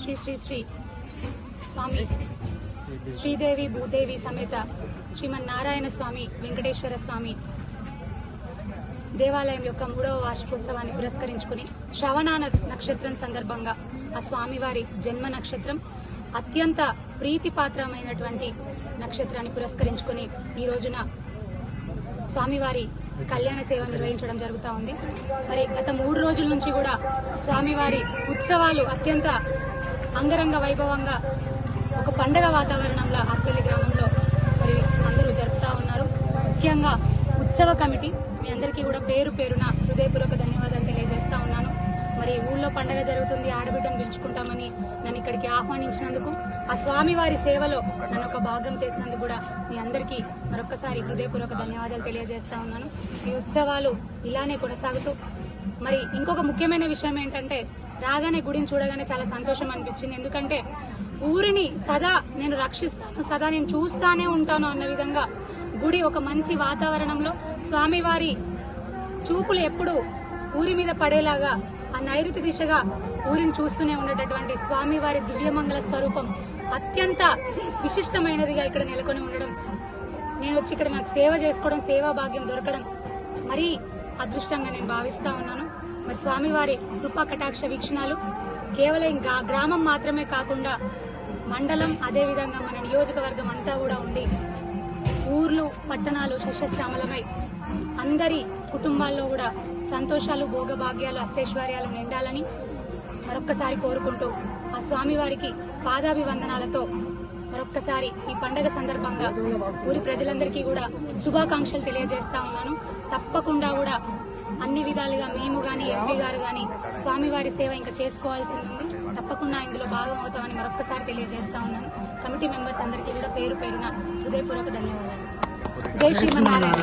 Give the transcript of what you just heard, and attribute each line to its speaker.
Speaker 1: శ్రీ శ్రీ శ్రీ. స్వామి. శ్రీదేవి భూదేవి సమేత శ్రీమన్నారాయణ స్వామి వెంకటేశ్వర స్వామి దేవాలయం యొక్క మూడవ వార్షికోత్సవాన్ని పురస్కరించుకుని శ్రవణ నక్షత్రం సందర్భంగా ఆ స్వామివారి జన్మ నక్షత్రం అత్యంత ప్రీతిపాత్రమైనటువంటి నక్షత్రాన్ని పురస్కరించుకుని ఈ రోజున స్వామివారి కళ్యాణ సేవ నిర్వహించడం జరుగుతూ ఉంది. మరి గత మూడు రోజుల నుంచి కూడా స్వామివారి ఉత్సవాలు అత్యంత అంగరంగ వైభవంగా ఒక పండగ వాతావరణంలో ఆర్పల్లి గ్రామంలో మరి అందరూ జరుపుతా ఉన్నారు. ముఖ్యంగా ఉత్సవ కమిటీ మీ అందరికీ కూడా పేరు పేరున హృదయపూర్వక ధన్యవాదాలు తెలియజేస్తా ఉన్నాను. మరి ఊళ్ళో పండగ జరుగుతుంది ఆడబిడ్డను పిలుచుకుంటామని నన్ను ఇక్కడికి ఆహ్వానించినందుకు ఆ స్వామివారి సేవలో నన్ను ఒక భాగం చేసినందుకు కూడా మీ అందరికీ మరొకసారి హృదయపూర్వక ధన్యవాదాలు తెలియజేస్తా ఉన్నాను. ఈ ఉత్సవాలు ఇలానే కొనసాగుతూ మరి ఇంకొక ముఖ్యమైన విషయం ఏంటంటే రాగానే గుడిని చూడగానే చాలా సంతోషం అనిపించింది. ఎందుకంటే ఊరిని సదా నేను రక్షిస్తాను సదా నేను చూస్తానే ఉంటాను అన్న విధంగా గుడి ఒక మంచి వాతావరణంలో స్వామివారి చూపులు ఎప్పుడు ఊరి మీద పడేలాగా ఆ నైరుతి దిశగా ఊరిని చూస్తూనే ఉండేటటువంటి స్వామివారి దివ్యమంగళ స్వరూపం అత్యంత విశిష్టమైనదిగా ఇక్కడ నెలకొని ఉండడం. నేను వచ్చి ఇక్కడ నాకు సేవ చేసుకోవడం సేవా భాగ్యం దొరకడం మరీ అదృష్టంగా నేను భావిస్తా ఉన్నాను. మరి స్వామివారి కృపా కటాక్ష వీక్షణాలు కేవలం గ్రామం మాత్రమే కాకుండా మండలం అదేవిధంగా మన నియోజకవర్గం అంతా కూడా ఉండి ఊర్లు పట్టణాలు శస్యశ్యామలమై అందరి కుటుంబాల్లో కూడా సంతోషాలు భోగభాగ్యాలు అష్టైశ్వర్యాలు నిండాలని మరొక్కసారి కోరుకుంటూ ఆ స్వామివారికి పాదాభివందనాలతో మరొక్కసారి ఈ పండగ సందర్భంగా ఊరి ప్రజలందరికీ కూడా శుభాకాంక్షలు తెలియజేస్తా ఉన్నాను. తప్పకుండా కూడా అన్ని విధాలుగా మేము గాని ఎంపీ గారు గాని స్వామివారి సేవ ఇంకా చేసుకోవాల్సి ఉంది తప్పకుండా ఇందులో భాగం అవుతామని మరొక్కసారి తెలియజేస్తా ఉన్నాను కమిటీ మెంబర్స్ అందరికీ కూడా పేరు పేరున హృదయపూర్వక ధన్యవాదాలు. జై శ్రీమన్నారాయణ.